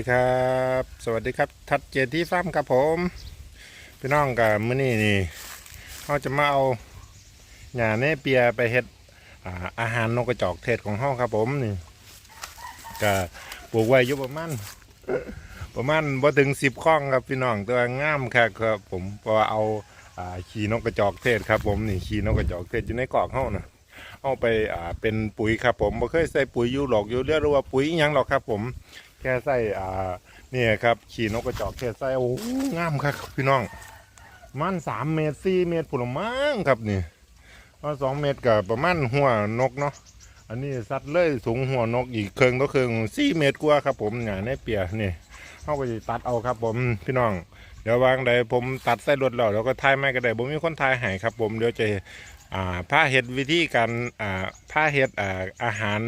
ดีครับ สวัสดีครับ ทัดเจที่ฟาร์มครับผมพี่น้องกับมื้อนี้นี่เขาจะมาเอาหญ้าเนเปียไปเฮ็ดอาหารนกกระจอกเทศของเฮาครับผมนี่ก็ปลูกไว้อยู่ประมาณประมาณบ่ถึงสิบข้องครับพี่น้องตัวงามครับครับผมเพราะเอาขี้นกกระจอกเทศครับผมนี่ขี้นกกระจอกเทศอยู่ในกอกเฮานะเอาไปเป็นปุ๋ยครับผมบ่เคยใส่ปุ๋ยยูหรอกยูเรียกว่าปุ๋ยยังหรอกครับผม แค่ใส่อ่านี่ครับ ขี่นกกระจอกแค่ใส่โอ้งามครับพี่น้อง มันสามเมตรสี่เมตรผุลมังครับนี่ว่าสองเมตรกับประมาณหัวนกเนาะอันนี้สัตว์เลยสูงหัวนกอีกเครื่องต่อเครื่องสี่เมตรกว่าครับ ผมเนี่ยในเปียนี่เขาก็จะตัดเอาครับ ผมพี่น้องเดี๋ยววางใดผมตัดใส่รถแล้วแล้วก็ทายไม่ก็ได้ผมมีคนทายให้ครับ ผมเดี๋ยวจะ ผ้าเห็ดวิธีการผ้าเห็ดอาอาหาร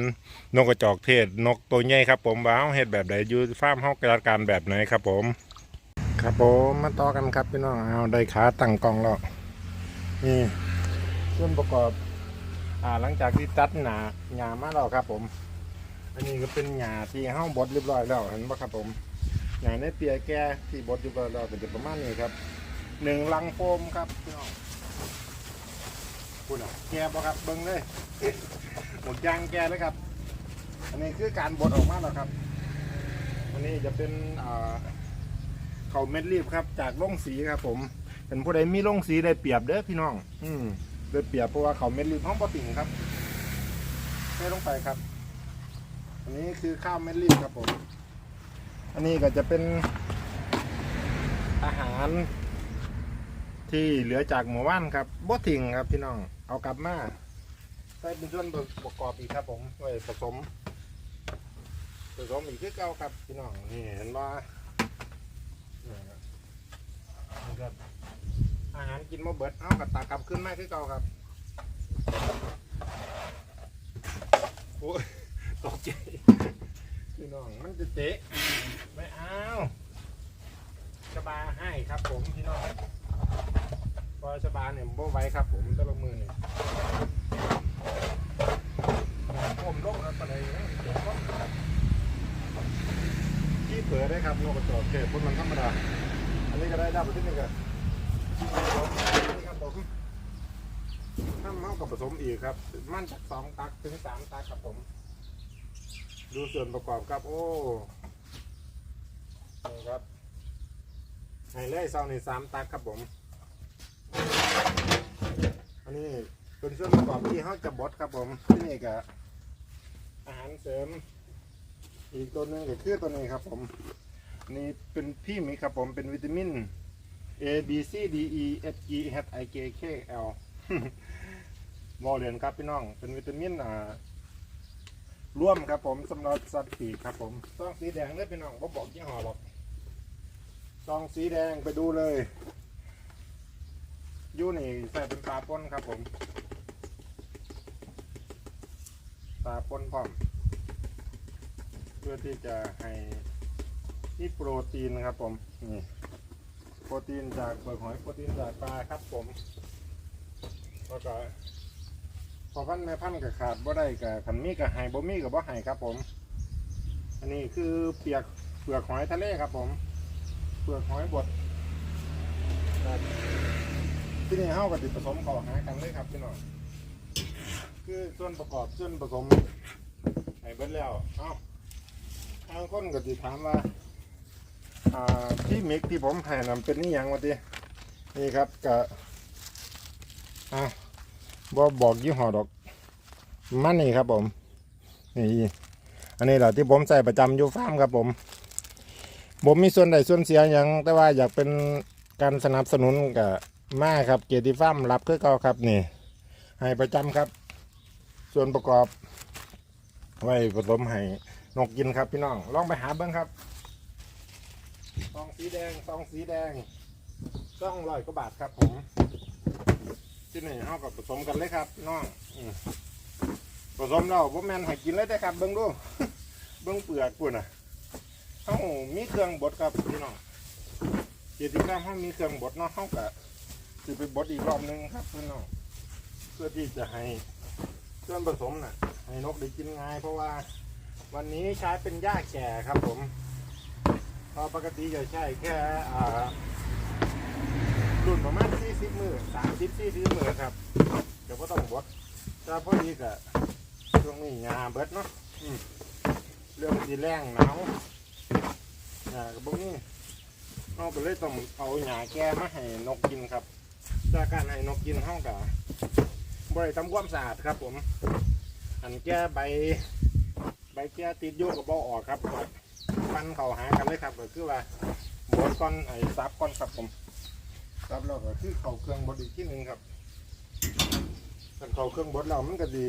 นกกระจอกเทศนกตัวใหญ่ครับผมว่าเฮาเฮ็ดแบบใดอยู่ฟาร์มเฮาจัดการแบบไหนครับผม ครับผมมาต่อกันครับพี่น้องเอาได้ขาตั้งกล้องแล้วนี่ส่วนประกอบอหลังจากที่ตัดหนาหญ้ามาแล้วครับผม อันนี้ก็เป็นหญ้าที่เฮาบดเรียบร้อยแล้วเห็นบ่ครับผมหญ้าในเปียแก่ที่บดเรียบร้อยแล้วก็จะประมาณนี้ครับหนึ่งลังโฟมครับพี่น้อง คุณอะแกบ่ครับเบิ่งเลยหมดยางแกเลยครับ อันนี้คือการบดออกมาแล้วครับ อันนี้จะเป็นเขาเม็ดรีบครับ จากล่งสีครับ ผมเป็นผู้ใดมีล่งสีได้เปรียบเด้อพี่น้อง อืมได้เปรียบเพราะว่าเขาเม็ดรีบห้องปอติ่งครับเทลงไปครับ อันนี้คือข้าวเม็ดรีบครับผม อันนี้ก็จะเป็นอาหารที่เหลือจากหมู่บ้านครับบ่ทิ้งครับพี่น้อง เอากลับมาใส่เป็นส่วนประกอบอีกครับผมไว้ผสม ผสมอีกคือเก่าครับพี่น้องนี่เห็นว่านี่ครับนี่ครับอาหารกินมาเบิดเอากับตากลับขึ้นมาคือเก่าครับโอ้ยตกใจพี่น้องมันจะเจ๊ไม่เอาชบาให้ครับผมพี่น้อง พอชบาเนี่ยโบไว้ครับผมแตละมือเนี่ยผมลงแล้วปะเลยเดี๋ยวก็ที่เผลอได้ครับนกกระจอกเทศพวกมันธรรมดาอันนี้ก็ได้ดับไปที่หนึ่งกันนี่ครับผมน้ำเมากับผสมอีกครับ มันจากสองตักถึงสามตักครับผม ดูส่วนประกอบครับโอ้นี่ครับไฮไลท์เซาในสามตักครับผม อันนี้เป็นส่วนประกอบที่เขาจะบดครับผมที่นี่ก็อาหารเสริม อีกตัวหนึ่งก็คือตัวนี้ครับผมนี่เป็นพี่มิกครับผมเป็นวิตามิน A B C D E F G H I K K L บอเรียนครับพี่น้อง เป็นวิตามินอ่าร่วมครับผมสำหรับสัตว์ปีกครับผมซองสีแดงเลยพี่น้องบ่บอกยี่ห้อหรอกซองสีแดงไปดูเลย ยูนี่ใส่เป็นปลาป้นครับผมตาปนพร้อม เพื่อที่จะให้ที่โปรตีนนะครับผมนี่โปรตีนจากเปลือกหอยโปรตีนจากปลาครับผมแล้วก็พอพันแม่พันกับขาดบ่ได้กับขันมีกับไฮบ่มีกับบ่ไฮครับผม อันนี้คือเปียกเปลือกหอยทะเลครับผม เปลือกหอยบดครับ ที่นี่เฮากับติดผสมเข้าหากันเลยครับพี่น้องคือส่วนประกอบส่วนผสมให้เบิดแล้วเอ้าทางคนก็จะถามว่าอ่าที่มิกที่ผมให้นำเป็นนี่ยังวะทีนี่ครับก็อ่าบอบอกยี่ห้อดอกมันนี่ครับผมนี่อันนี้แหละที่ผมใส่ประจำอยู่ฟาร์มครับผม ผมมีส่วนใดส่วนเสียอย่างแต่ว่าอยากเป็นการสนับสนุนกับ มาครับเกียรติฟามรับคือเก่าครับนี่ให้ประจำครับ ส่วนประกอบ ไว้ผสมให้นกกินครับพี่น้องลองไปหาเบิ้งครับซองสีแดงซองสีแดงซองร้อยกว่าบาทครับผมที่นี่เขากับผสมกันเลยครับพี่น้องอผสมแล้วผมแมนให้กินเลยได้ครับ เบิ้งดูเบิ้งเปลือกปุ่นอะเขามีเครื่องบดครับพี่น้องเจติกรรมเขามีเครื่องบดเนาะเขากะ จะไปบดอีกรอบนึงครับเพี่อน้องเพื่อที่จะให้ส่วนผสมน่ะ ให้นกได้กินง่าย เพราะว่าวันนี้ใช้เป็นหญ้าแก่ครับผมเพอปกติจะใช่แค่รุ่นประมาณ40มือ30 40มือครับเดี๋ยวก็ต้องบดถ้าพอดีกับช่วงนี้งาเบิดเนาะเรื่องสีแรงหนาวงากับพวกนี้เราก็เลยต้องเอาหญ้าแก้มาให้นกกินครับ จากการให้นกกินเท่ากับบริทำความสะอาดครับ ผม อันแก้ใบ ใบแก้ติดอยู่กับบอออกครับฟันเขาหากันเลยครับก็คือว่าบดก้อนไอ้ซับก้อนครับผมซับแล้วก็คือเขาเครื่องบดอีกที่หนึ่งครับถ้าเขาเครื่องบดเรามันก็ดี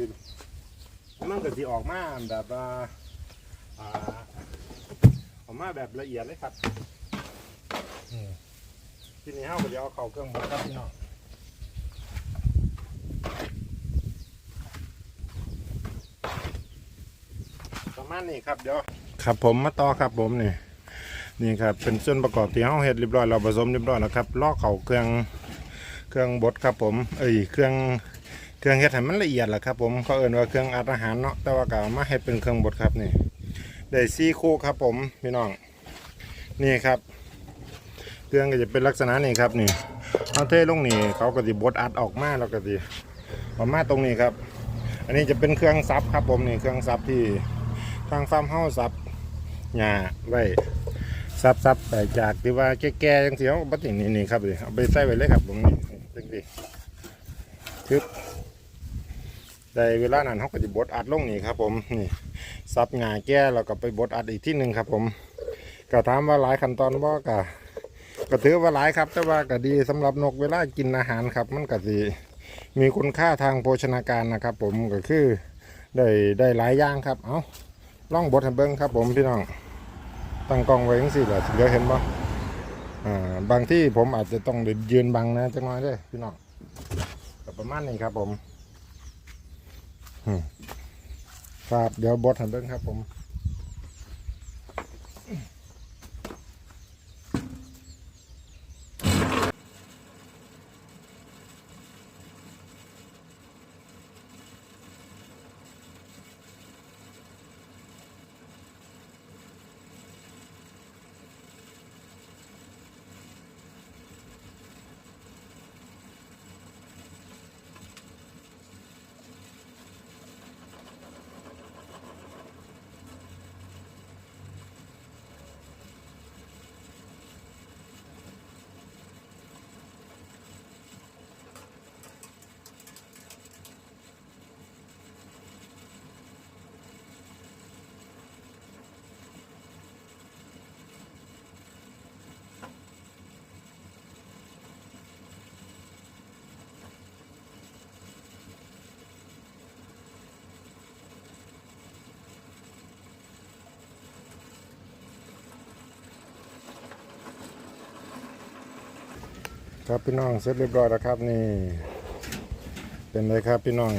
มันก็ดีออกมาแบบว่าอ่าออกมาแบบละเอียดเลยครับอืมทีนี้เฮาก็จะเอาเขาเครื่องบดครับพี่น้องประ มานี้ครับเดี๋ยวครับผมมาต่อครับผมนี่นี่ครับเป็นส่วนประกอบที่เฮาเฮ็ดเรียบร้อยเราผสมเรียบร้อยแล้วครับลอกเข่าเครื่องเครื่องบดครับผมเอ้ยเครื่องเครื่องเฮ็ดให้มันละเอียดแหละครับ ผมเขาเอ่นว่าเครื่องอัดอาหารเนาะแต่ว่าก็เอามาให้เป็นเครื่องบดครับนี่ได้ซี่คู่ครับผมพี่น้องนี่ครับ เครื่องก็จะเป็นลักษณะนี้ครับนี่เอาเทลงนี่เขาก็จะบดอัดออกมาแล้วก็จะออกมาตรงนี้ครับ อันนี้จะเป็นเครื่องซับครับผมนี่เครื่องซับที่ ทางฟาร์มเฮาซับหญ้าไว้ซับซับแต่จากที่ว่าแก่ๆจังเฮาก็บ่ตินี่นี่ครับนี่เอาไปใส่ไว้เลยครับผมนี่จังซี่ทึบได้เวลานั้นเขาก็จะบดอัดลงนี่ครับ ผมนี่ซับหงาแก้แล้วก็ไปบดอัดอีกที่หนึ่งครับ ผม ก็ถามว่าหลายขั้นตอนบ่ก็ก็ถือว่าหลายครับ แต่ว่าก็ดีสำหรับนกเวลากินอาหารครับ มันก็สิมีคุณค่าทางโภชนาการนะครับ ผมก็คือได้ได้หลายอย่างครับ เอ้า ล่องบดให้เบิ้งครับ ผมพี่น้อง ตั้งกล้องไว้ยังสิแหละเดี๋ยวเห็นบ่อ่าบางที่ผมอาจจะต้องยืนบังนะจังน้อยด้อพี่น้องประมาณนี้ครับผมครับเดี๋ยวบดให้เบิ้งครับ ผม ครับพี่น้องเสร็จเรียบร้อยแล้วครับนี่ เป็นเลยครับพี่น้อง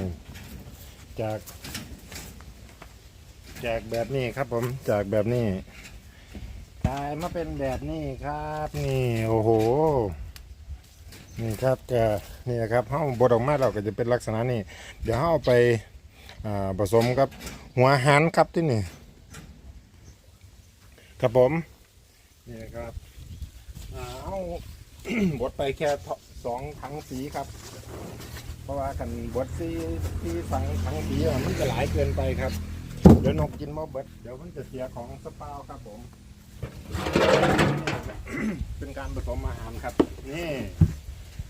จากจากแบบนี้ครับผมจากแบบนี้กลายมาเป็นแบบนี้ครับ นี่โอ้โห นี่ครับแกนี่นะครับเฮาบดออกมาเราก็จะเป็นลักษณะนี้ เดี๋ยวเฮาเอาไปผสมกับหัวหันครับที่นี่ครับผมนี่ครับอ่าเอา บดไปแค่สองถังสีครับ เพราะว่ากันบดสีสีสังถังสีมันจะหลายเกินไปครับ เดี๋ยวนกกินมาเบิดเดี๋ยวมันจะเสียของสปาครับผม เป็นการผสมอาหารครับ นี่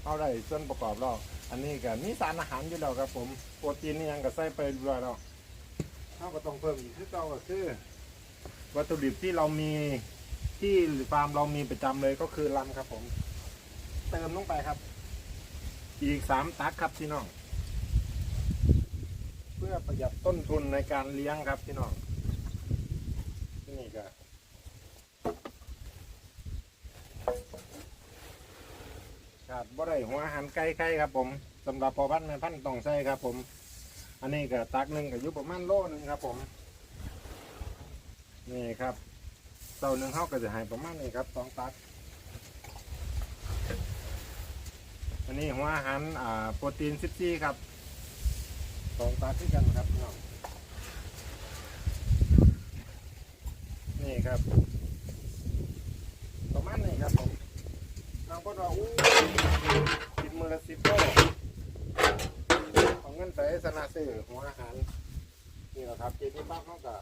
เอาได้ส่วนประกอบแล้วอันนี้ก็มีสารอาหารอยู่แล้วครับ ผมโปรตีนนี่ยังก็ใส่ไปเรื่อยแล้วเราก็ต้องเพิ่มอีกคือเก่าก็คือ วัตถุดิบที่เรามีที่ฟาร์มเรามีประจำเลยก็คือลำครับผม เติมลงไปครับ อีกสามตักครับพี่น้อง เพื่อประหยัดต้นทุนในการเลี้ยงครับพี่น้องนี่ก็ขาดบ่ได้หัวอาหารไก่ไข่ครับ ผมสำหรับพอพันแม่พันต้องใส่ครับ ผม อันนี้ก็ตักหนึ่งก็อยู่ประมาณโลนึงครับ ผม นี่ครับเต่าหนึ่งเขาก็จะให้ประมาณนี้ครับสองตัก อั นนี้หัวอาหารอ่าโปรตีน14ครับสองตักที่กันครับพี่น้องนี่ครับประมาณนี้ครับผมบางคนว่าอู้กินมือละสิบโลเอาเงินไปสนาซื้อหัวอาหารนี่แหละครับเจที่บ้านเขาก็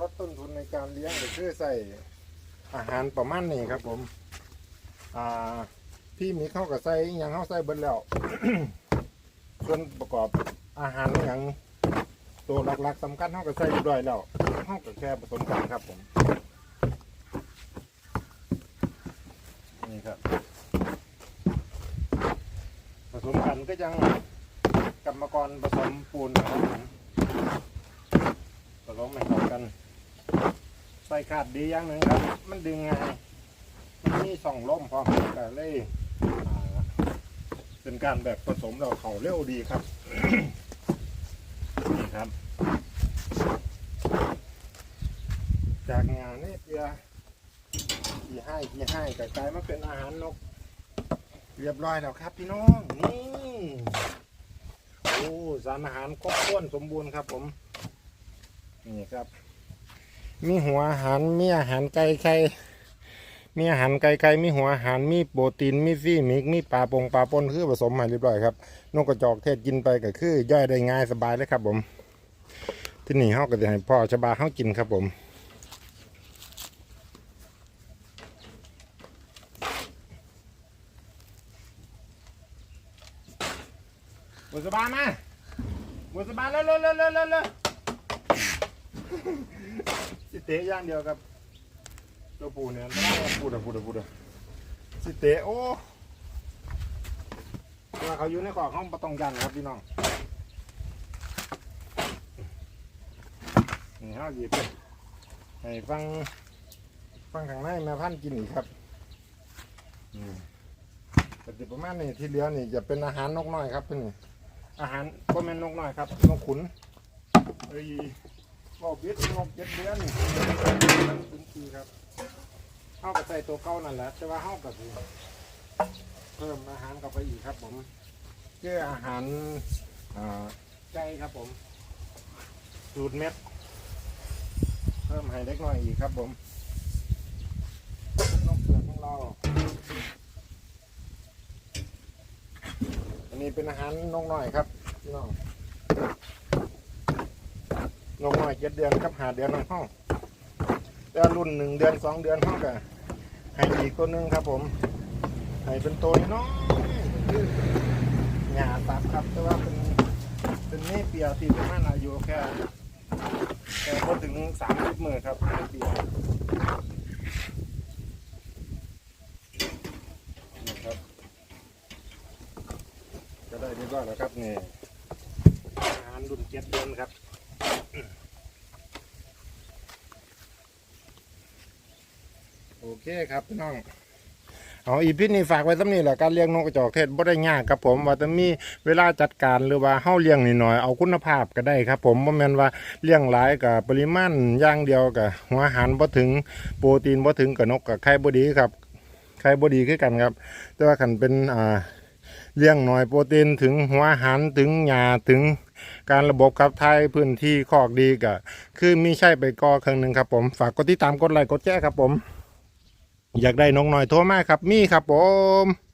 ลดต้นทุนในการเลี้ยงหรือคือใส่อาหารประมาณนี้ครับผมอ่า พี่มีเข้ากับใส่อหยังเข้าใส่เบิดแล้ว ส่วนประกอบอาหารอย่างตัวหลักๆสำคัญเข้ากับใส่เรียบร้อยแล้วเข้ากับแค่ผสมกันครับผมนี่ครับผสมกันก็ยังกรรมกรผสมปูนนะครับผมผสมให้เข้ากันใส่ขาดดีอย่างหนึ่งครับ มันดึงง่ายมันมีสองล่มพร้อมแต่เลยอ่ เป็นการแบบผสมเราเขาเร็วดีครับ นี่ครับ จากงานนี่เปียขี่ให้ขี่ให้แต่กลายมาเป็นอาหารนก เรียบร้อยแล้วครับพี่น้องนี่โอ้สารอาหารครบถ้วนสมบูรณ์ครับผม นี่ครับ มีหัวอาหารมีอาหารไก่ไข่ มีอาหารไก่ไก่มีหัวอาหารมีโปรตีนมีฟีมิกมีปลาปงปลาปนคือผสมมาเรียบร้อยครับนกกระจอกเทศกินไปก็คือย่อยได้ง่ายสบายเลยครับผม ที่นี่เฮาก็จะให้พ่อชบาเฮากินครับผมบุษบามาบุษบาเร็วเร็วเร็วเร็วเร็วเตะย่างเดียวครับ ตัวปูเนี่ยไม่ได้ว่าปูดอะปูดอะปูดอะสิเตะโอ้ว่าเขาอยู่ในขอบห้องประตองยันครับพี่น้องนี่ห้าหยิบไปให้ฟังฟังข้างในม่พันกินอีกครับอืมแต่ที่ประมาณนี้ที่เหลือนี่จะเป็นอาหารนกน้อยครับพี่นี่อาหารก็เป็นนกน้อยครับนกขุนไอ้บอกบิดนกเจ็ดเดือนนี่เป็นปีครับ เข้ากับใส่ตัวเก่านั่นแหละแต่ว่าเข้ากับเพิ่มอาหารเข้าไปอีกครับ ผมเพื่ออาหารอ่าไก่ครับผม สูตรเม็ด เพิ่มให้เล็กน้อยอีกครับผมนกเปลือกของเรา อันนี้เป็นอาหารนกน้อยครับพี่น้องนกน้อยเจ็ดเดือนกับหาเดือนในห้อง แต่รุ่นหนึ่งเดือนสองเดือนเท่ากับให้อีกตัวหนึ่งครับผมให้เป็นตัวน้อยหยาตับครับแต่ว่าเป็นเป็นนี่เปียที่ประมาณอายุแค่แค่พอถึงสามสิบหมือครับเนเปียนะครับก็ได้เรียบร้อยแล้วครับนี่อาหารรุ่นเจ็ดเดือนครับ โอ เคครับพี่น้องเอาอีพิษนี่ฝากไว้สำนี่แหละการเลี้ยงนกกระจอกเทศบ่ได้ยากครับผมว่าจะมีเวลาจัดการหรือว่าเฮาเลี้ยงนิดหน่อยเอาคุณภาพก็ได้ครับ ผมบ่แม่นว่าเลี้ยงหลายกับปริมาณอย่างเดียวกับหัวอาหารบ่ถึงโปรตีนบ่ถึงกับนกกับไข่บ่ดีครับไข่บ่ดีคือกันครับ แต่ว่าคันเป็นอ่าเลี้ยงหน่อยโปรตีนถึงหัวอาหารถึงหญ้าถึงการระบบขับถ่ายพื้นที่คอกดีก็คือมีใช่ไปก่อครั้งหนึ่งครับผม ฝากกดติดตามกดไลค์กดแชร์ครับผม อยากได้น้องหน่อยโทรมาครับมีครับผม